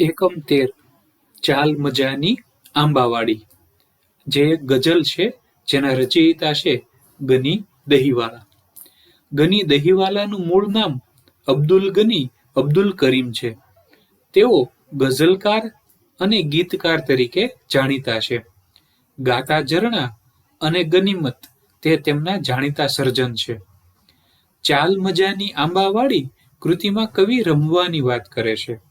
એકમ તેર, ચાલ મજાની આંબાવાડી, જે ગઝલ છે, જેના રચયિતા છે, ગની દહીવાલા. ગની દહીવાલાનું મૂળ નામ અબ્દુલ ગની અબ્દુલ કરીમ છે. તેઓ ગઝલકાર અને ગીતકાર તરીકે જાણીતા છે. ગાતા ઝરણા અને ગનીમત તે તેમના જાણીતા સર્જન છે. ચાલ મજાની આંબાવાડી કૃતિમાં કવિ રમવાની વાત કરે છે.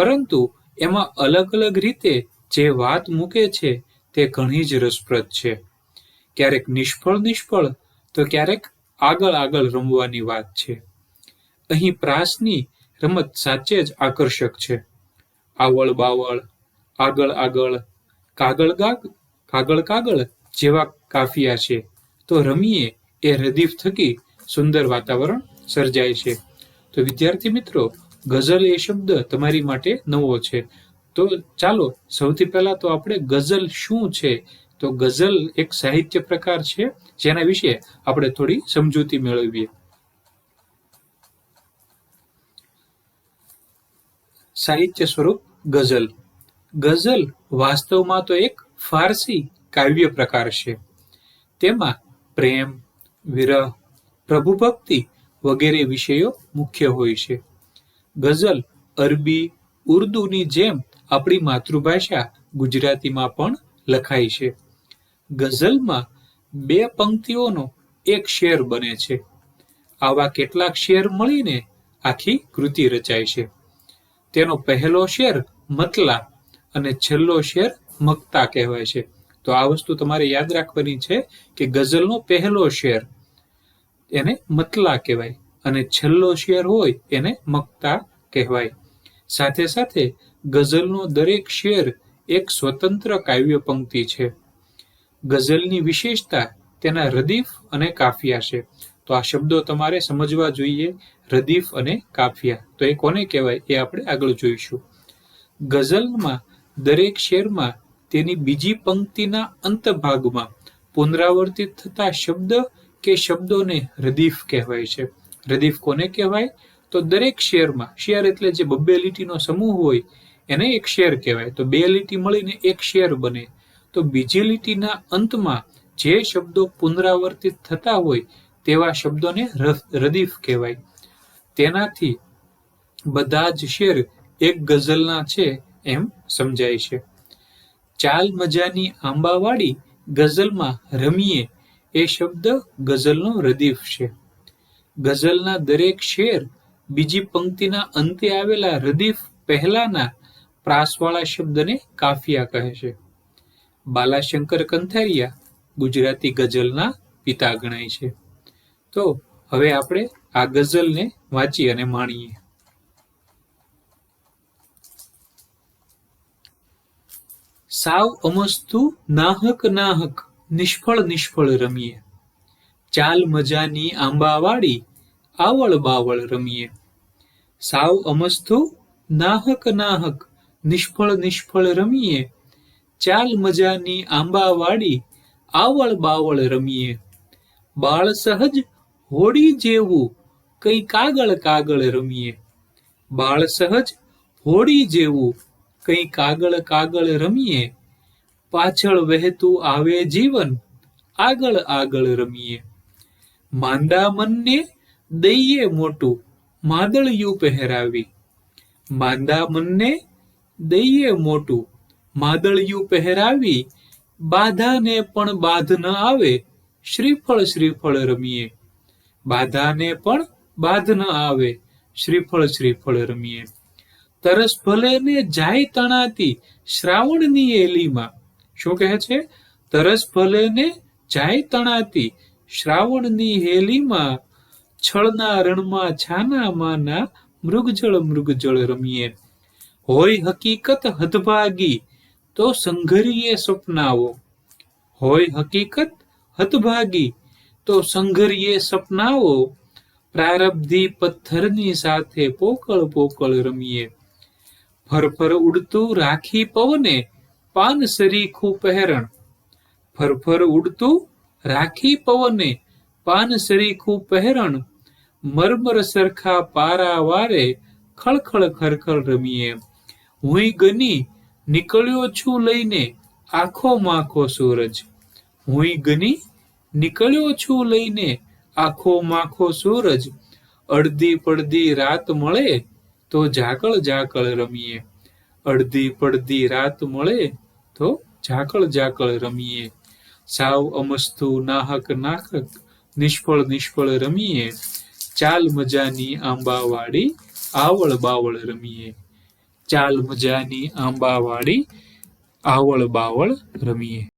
પરંતુ એમાં અલગ અલગ રીતે જે વાત મૂકે છે તે ઘણી જ રસપ્રદ છે. ક્યારેક નિષ્ફળ નિષ્ફળ, તો ક્યારેક આગળ આગળ રમવાની વાત છે. અહીં પ્રાસની રમત સાચે જ આકર્ષક છે. આવળ બાવળ, આગળ આગળ, કાગળ કાગળ કાગળ જેવા કાફિયા છે, તો રમીએ એ રદીફ થકી સુંદર વાતાવરણ સર્જાય છે. તો વિદ્યાર્થી મિત્રો ગઝલ એ શબ્દ તમારી માટે નવો છે. તો ચાલો, સૌથી પહેલા તો આપણે ગઝલ શું છે? તો ગઝલ એક સાહિત્ય પ્રકાર છે, જેના વિશે આપણે થોડી સમજૂતી મેળવીએ. સાહિત્ય સ્વરૂપ ગઝલ. ગઝલ વાસ્તવમાં તો એક ફારસી કાવ્ય પ્રકાર છે. તેમાં પ્રેમ, વિરહ, પ્રભુભક્તિ વગેરે વિષયો મુખ્ય હોય છે. ગઝલ, અરબી, ઉર્દુની જેમ આપણી માતૃભાષા ગુજરાતીમાં પણ લખાય છે. ગઝલમાં બે પંક્તિઓનો એક શેર બને છે. આવા કેટલાક શેર મળીને આખી કૃતિ રચાય છે. તેનો પહેલો શેર મતલા અને છેલ્લો શેર મક્તા કહેવાય છે. તો આ વસ્તુ તમારે યાદ રાખવાની છે કે ગઝલનો પહેલો શેર એને મતલા કહેવાય. અને છેલ્લો શેર હોય એને મક્તા કહેવાય. સાથે સાથે ગઝલનો દરેક શેર એક સ્વતંત્ર કાવ્ય પંક્તિ છે. ગઝલની વિશેષતા તેના રદીફ અને કાફિયા છે. તો આ શબ્દો તમારે સમજવા જોઈએ રદીફ અને કાફિયા. તો એ કોને કહેવાય એ આપણે આગળ જોઈશું. ગઝલમાં દરેક શેરમાં તેની બીજી પંક્તિના અંતભાગમાં પુનરાવર્તિત થતા શબ્દ કે શબ્દોને રદીફ કહેવાય છે. રદીફ કોને કહેવાય? તો દરેક શેરમાં, શેર એટલે જે બબ્બે લીટીનો સમૂહ હોય, એને એક શેર કહેવાય. તો બે લીટી મળીને એક શેર બને. તો બીજી લીટીના અંતમાં જે શબ્દો પુનરાવર્તિત થતા હોય, તેવા શબ્દોને રદીફ કહેવાય. તેનાથી બધા જ શેર એક ગઝલના છે એમ સમજાય છે. ચાલ મજાની આંબાવાળી ગઝલમાં રમીએ, એ શબ્દ ગઝલનો રદીફ છે. ગઝલના દરેક શેર બીજી પંક્તિના અંતે આવેલા રદીફ પહેલાના પ્રાસવાળા શબ્દને કાફિયા કહે છે. બાલાશંકર કંથારિયા ગુજરાતી ગઝલના પિતા ગણાય છે. તો હવે આપણે આ ગઝલને વાંચી અને માણીએ. સાવ અમસ્તુ નાહક નાહક નિષ્ફળ નિષ્ફળ રમીએ. ચાલ મજાની આંબાવાળી આવળ બાવળ રમીએ. સાવ અમસ્તુ, નાહક નાહક, નિષ્ફળ નિષ્ફળ રમીએ. ચાલ મજાની આંબાવાળી આવળ બાવળ રમીએ. બાળ સહજ હોડી જેવું, કઈ કાગળ કાગળ રમીએ. બાળ સહજ હોડી જેવું, કઈ કાગળ કાગળ રમીએ. પાછળ વહેતું આવે જીવન, આગળ આગળ રમીએ. માંદા મનને દઈએ મોટું માદળિયું પહેરાવી. માંદા મનને દઈએ મોટું માદળિયું પહેરાવી. બાધાને પણ બાધ ન આવે, શ્રીફળ શ્રીફળ રમીએ. બાધાને પણ બાધ ન આવે, શ્રીફળ શ્રીફળ રમીએ. તરસ ભલે ને જાય તણાતી શ્રાવણની એલીમાં. શું કહે છે? તરસ ભલે ને જાય તણાતી શ્રાવણની હેલીમાં છળના રણમાં છાના માના મૃગજળ મૃગજળ રમીએ હોય હકીકત હતભાગી તો સંઘરીએ સપનાઓ હોય હકીકત હતભાગી તો સંઘરીએ સપનાઓ પ્રારબ્ધી પથ્થરની સાથે પોકળ પોકળ રમીએ ફરફર ઉડતું રાખી પવને પાન સરીખું પહેરણ ફરફર ઉડતું રાખી પવને પાન સરીખું પહેરણ મરમર સરખા પારા વારે ખળખળ ખરખળ રમીએ. હુંય ગની નીકળ્યો છું લઈને આખો માખો સૂરજ. હુંય ગની નીકળ્યો છું લઈને આખો માખો સૂરજ. અડધી પડધી રાત મળે તો ઝાકળ ઝાકળ રમીએ. અડધી પડધી રાત મળે તો ઝાકળ ઝાકળ રમીએ. સાવ અમસ્તુ નાહક નાહક નિષ્ફળ નિષ્ફળ રમીએ. ચાલ મજાની આંબાવાડી આવળ બાવળ રમીએ. ચાલ મજાની આંબાવાડી આવળ બાવળ રમીએ.